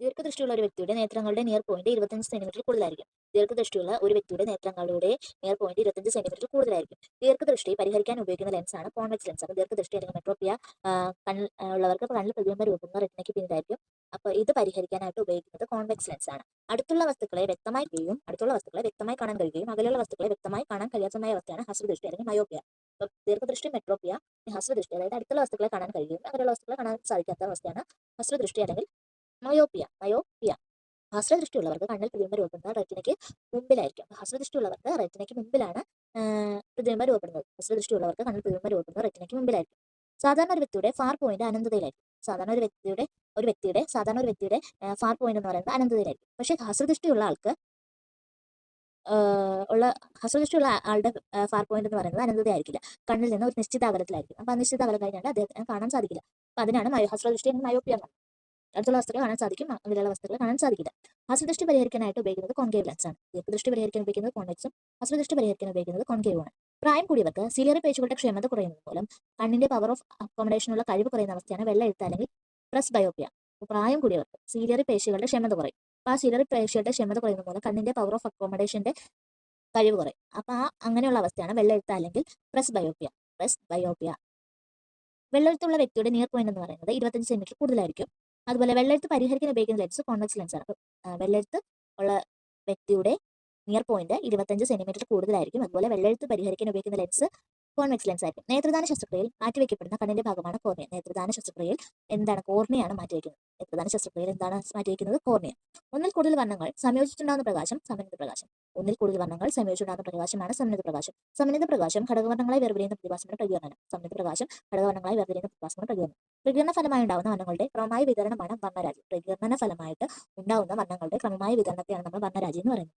ദീർഘദൃഷ്ടിയുള്ള ഒരു വ്യക്തിയുടെ നേത്രങ്ങളുടെ നിയർ പോയിന്റ് ഇരുപത്തഞ്ച് സെന്റിമീറ്റർ കൂടുതലായിരിക്കും. ദീർഘദൃഷ്ടിയുള്ള ഒരു വ്യക്തിയുടെ നേത്രങ്ങളുടെ നിയർ പോയിന്റ് ഇരുപത്തഞ്ച് സെന്റിമീറ്റർ കൂടുതലായിരിക്കും. ദീർഘദൃഷ്ടി പരിഹരിക്കാൻ ഉപയോഗിക്കുന്ന ലെൻസ് ആണ് കോൺവെക്സ് ലെൻസ് അപ്പോൾ ദീർഘദൃഷ്ടി അല്ലെങ്കിൽ മെട്രോപ്പിയ കണ്ണിൽ ആ, ഉള്ളവർക്ക് കണ്ണിൽ പ്രതിബിംബ രൂപങ്ങൾ റെറ്റിനയ്ക്ക് പിന്നിലായിരിക്കും. അപ്പോൾ ഇത് പരിഹരിക്കാനായിട്ട് ഉപയോഗിക്കുന്നത് കോൺവെക്സ് ലെൻസ് ആണ്. അടുത്തുള്ള വസ്തുക്കളെ വ്യക്തമായി കഴിയും അടുത്തുള്ള വസ്തുക്കളെ വ്യക്തമായി കാണാൻ കഴിയുകയും അകലെയുള്ള വസ്തുക്കളെ വ്യക്തമായി കാണാൻ കഴിയാത്തമായ അവസ്ഥയാണ് ഹസ്രദൃഷ്ടി അല്ലെങ്കിൽ മയോപ്പിയ അപ്പോൾ ദീർഘദൃഷ്ടി മെട്രോപ്പിയ ഹസ്രദൃഷ്ടി അതായത് അടുത്തുള്ള വസ്തുക്കളെ കാണാൻ കഴിയുകയും അകലെയുള്ള വസ്തുക്കളെ കാണാൻ സാധിക്കാത്ത അവസ്ഥയാണ് ഹസ്രദൃഷ്ടി അല്ലെങ്കിൽ മയോപ്പിയ മയോപ്പിയ. ഹസ്രദൃഷ്ടിയുള്ളവർക്ക് കണ്ണിൽ പ്രതിബിംബ രൂപപ്പെടുന്നത് റെറ്റിനയ്ക്ക് മുമ്പിലായിരിക്കും. ഹസ്രദൃഷ്ടിയുള്ളവർക്ക് റെറ്റിനയ്ക്ക് മുമ്പിലാണ് പ്രതിബിംബ രൂപപ്പെടുന്നത്. ഹസ്രദൃഷ്ടിയുള്ളവർക്ക് കണ്ണിൽ പ്രതിബിംബ രൂപപ്പെടുന്നത് റെറ്റിനയ്ക്ക് മുമ്പിലായിരിക്കും. സാധാരണ ഒരു വ്യക്തിയുടെ ഫാർ പോയിന്റ് അനന്തതയിലായിരിക്കും. സാധാരണ ഒരു വ്യക്തിയുടെ ഒരു വ്യക്തിയുടെ സാധാരണ ഒരു വ്യക്തിയുടെ ഫാർ പോയിന്റ് എന്ന് പറയുന്നത് അനന്തതയിലായിരിക്കും. പക്ഷേ ഹസ്രദൃഷ്ടിയുള്ള ആൾക്ക് ഉള്ള ഹസ്രദൃഷ്ടിയുള്ള ആളുടെ ഫാർ പോയിന്റ് എന്ന് പറയുന്നത് അനന്തതയായിരിക്കില്ല. കണ്ണിൽ നിന്ന് ഒരു നിശ്ചിത അകലത്തിലായിരിക്കും അപ്പൊ ആ നിശ്ചിത അകലം കഴിഞ്ഞാൽ അദ്ദേഹത്തിന് കാണാൻ സാധിക്കില്ല. അപ്പൊ അതിനാണ് മയോ ഹസ്രദൃഷ്ടി എന്ന് മയോപ്പിയ. അടുത്തുള്ള വസ്തുക്കൾ കാണാൻ സാധിക്കും. അതിലുള്ള വസ്തുക്കൾ കാണാൻ സാധിക്കില്ല. ഹസ്രദൃഷ്ടി പരിഹരിക്കാനായിട്ട് ഉപയോഗിക്കുന്നത് കോൺകേവ് ലെൻസ് ആണ്. ദീർഘദൃഷ്ടി പരിഹരിക്കാൻ ഉപയോഗിക്കുന്നത് കോൺവെക്സും ഹസ്രദൃഷ്ടി പരിഹരിക്കാൻ ഉപയോഗിക്കുന്നത് കോൺകേവ് ആണ്. പ്രായം കൂടിയവർക്ക് സിലിയറി പേശികളുടെ ക്ഷമത കുറയുന്നത് മൂലം കണ്ണിന്റെ പവർ ഓഫ് അക്കോമഡേഷനുള്ള കഴിവ് കുറയുന്ന അവസ്ഥയാണ് വെള്ള അല്ലെങ്കിൽ പ്രസ് ബയോപ്യ പ്രായം കൂടിയവർക്ക് സീലിയറി പേശികളുടെ ക്ഷമത കുറയും. അപ്പോൾ ആ സീലിയറി പേശികളുടെ ക്ഷമത കുറയുന്ന മൂലം കണ്ണിന്റെ പവർ ഓഫ് അക്കോമഡേഷന്റെ കഴിവ് കുറയും. അപ്പോൾ ആ അങ്ങനെയുള്ള അവസ്ഥയാണ് വെള്ളെഴുത്ത് അല്ലെങ്കിൽ പ്രസ് ബയോപ്യ പ്രസ് ബയോപ്യ വെള്ളെഴുത്തുള്ള വ്യക്തിയുടെ നിയർ പോയിന്റ് എന്ന് പറയുന്നത് ഇരുപത്തഞ്ച് സെന്റിമീറ്റർ കൂടുതലായിരിക്കും. അതുപോലെ വെള്ളെഴുത്ത് പരിഹരിക്കാൻ ഉപയോഗിക്കുന്ന ലെൻസ് കോൺവെക്സ് ലെൻസ് ആണ് വെള്ളെഴുത്ത് ഉള്ള വ്യക്തിയുടെ നിയർ പോയിന്റ് ഇരുപത്തഞ്ച് സെന്റിമീറ്റർ കൂടുതലായിരിക്കും. അതുപോലെ വെള്ളെഴുത്ത് പരിഹരിക്കാൻ ഉപയോഗിക്കുന്ന ലെൻസ് കോൺവെക്സ് ലെൻസ് ആയിരിക്കും നേത്രദാന ശസ്ത്രക്രിയയിൽ മാറ്റിവെക്കപ്പെടുന്ന കണ്ണിന്റെ ഭാഗമാണ് കോർണിയ നേത്രദാന ശസ്ത്രക്രിയയിൽ എന്താണ്? കോർണിയാണ് മാറ്റിവെക്കുന്നത്. നേത്രദാന ശസ്ത്രക്രിയയിൽ എന്താണ് മാറ്റിവെക്കുന്നത്? കോർണിയ ഒന്നിൽ കൂടുതൽ വർണങ്ങൾ സംയോജിച്ചിട്ടുണ്ടാകുന്ന പ്രകാശം സമന്വിത പ്രകാശം. ഒന്നിൽ കൂടുതൽ വർണങ്ങൾ സംയോജിച്ചുണ്ടാകുന്ന പ്രകാശമാണ് സമന്വിത പ്രകാശം. സമന്വിത പ്രകാശം ഘടകവർണങ്ങളായി വേർതിരിയുന്ന പ്രതിഭാസമാണ് പ്രകീർണനം സമന്വിത പ്രകാശം ഘടകവർണങ്ങളെ വേർതിരിയുന്ന പ്രതിഭാസമാണ് പ്രകീർണം പ്രകീർണ ഫലമായി ഉണ്ടാകുന്ന വർണങ്ങളുടെ ക്രമമായ വിതരണമാണ് വർണരാജി. പ്രകീർണന ഫലമായിട്ട് ഉണ്ടാകുന്ന വർണങ്ങളുടെ ക്രമമായ വിതരണത്തെയാണ് നമ്മൾ വർണരാജി എന്ന് പറയുന്നത്.